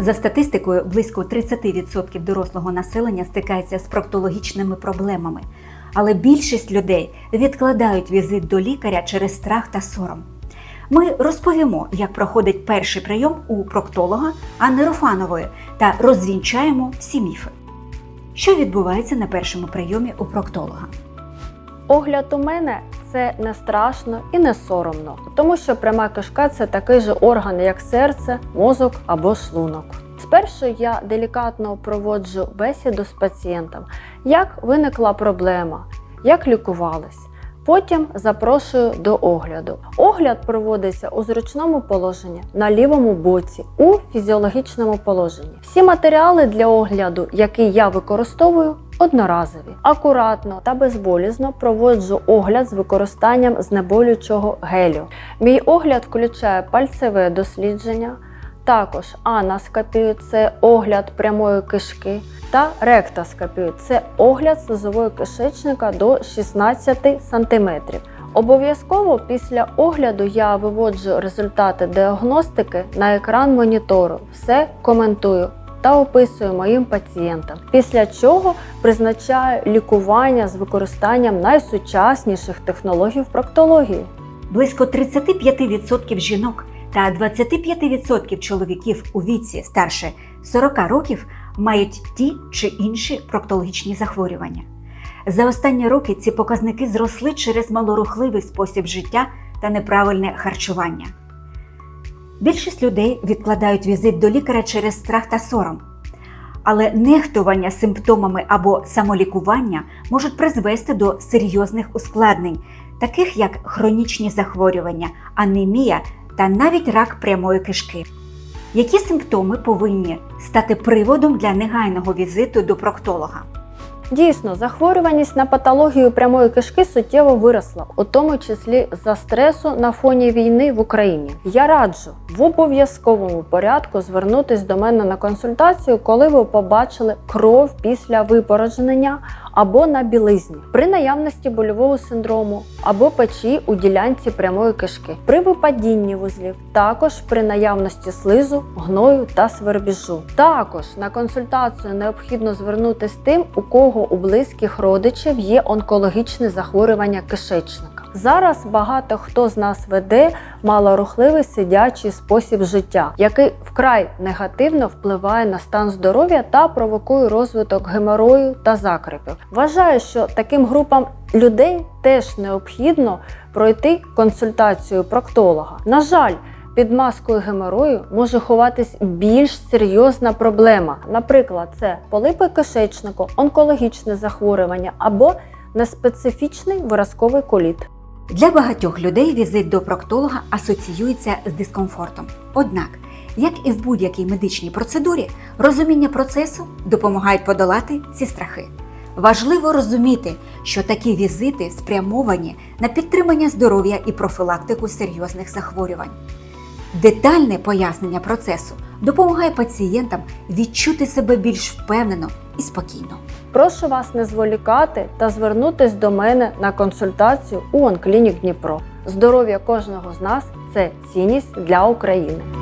За статистикою, близько 30% дорослого населення стикається з проктологічними проблемами, але більшість людей відкладають візит до лікаря через страх та сором. Ми розповімо, як проходить перший прийом у проктолога Анни Руфанової та розвінчаємо всі міфи. Що відбувається на першому прийомі у проктолога? Огляд у мене це не страшно і не соромно, тому що пряма кишка це такий же орган, як серце, мозок або шлунок. Спершу я делікатно проводжу бесіду з пацієнтом, як виникла проблема, як лікувались. Потім запрошую до огляду. Огляд проводиться у зручному положенні на лівому боці у фізіологічному положенні. Всі матеріали для огляду, які я використовую, одноразові. Акуратно та безболізно проводжу огляд з використанням знеболюючого гелю. Мій огляд включає пальцеве дослідження, також анаскопію це огляд прямої кишки, та ректоскопію це огляд слизової кишечника до 16 см. Обов'язково після огляду я виводжу результати діагностики на екран монітору, все коментую та описую моїм пацієнтам. Після чого призначаю лікування з використанням найсучасніших технологій в проктології. Близько 35% жінок та 25% чоловіків у віці старше 40 років мають ті чи інші проктологічні захворювання. За останні роки ці показники зросли через малорухливий спосіб життя та неправильне харчування. Більшість людей відкладають візит до лікаря через страх та сором. Але нехтування симптомами або самолікування можуть призвести до серйозних ускладнень, таких як хронічні захворювання, анемія та навіть рак прямої кишки. Які симптоми повинні стати приводом для негайного візиту до проктолога? Дійсно, захворюваність на патологію прямої кишки суттєво виросла, у тому числі за стресу на фоні війни в Україні. Я раджу в обов'язковому порядку звернутись до мене на консультацію, коли ви побачили кров після випорожнення або на білизні, при наявності больового синдрому або печі у ділянці прямої кишки, при випадінні вузлів, також при наявності слизу, гною та свербіжу. Також на консультацію необхідно звернутися з тим, у кого у близьких родичів є онкологічне захворювання кишечника. Зараз багато хто з нас веде малорухливий сидячий спосіб життя, який вкрай негативно впливає на стан здоров'я та провокує розвиток геморою та закрипів. Вважаю, що таким групам людей теж необхідно пройти консультацію проктолога. На жаль, під маскою геморою може ховатись більш серйозна проблема. Наприклад, це полипи кишечнику, онкологічне захворювання або неспецифічний виразковий коліт. Для багатьох людей візит до проктолога асоціюється з дискомфортом. Однак, як і в будь-якій медичній процедурі, розуміння процесу допомагають подолати ці страхи. Важливо розуміти, що такі візити спрямовані на підтримання здоров'я і профілактику серйозних захворювань. Детальне пояснення процесу допомагає пацієнтам відчути себе більш впевнено і спокійно. Прошу вас не зволікати та звернутись до мене на консультацію у Онклінік Дніпро. Здоров'я кожного з нас це цінність для України.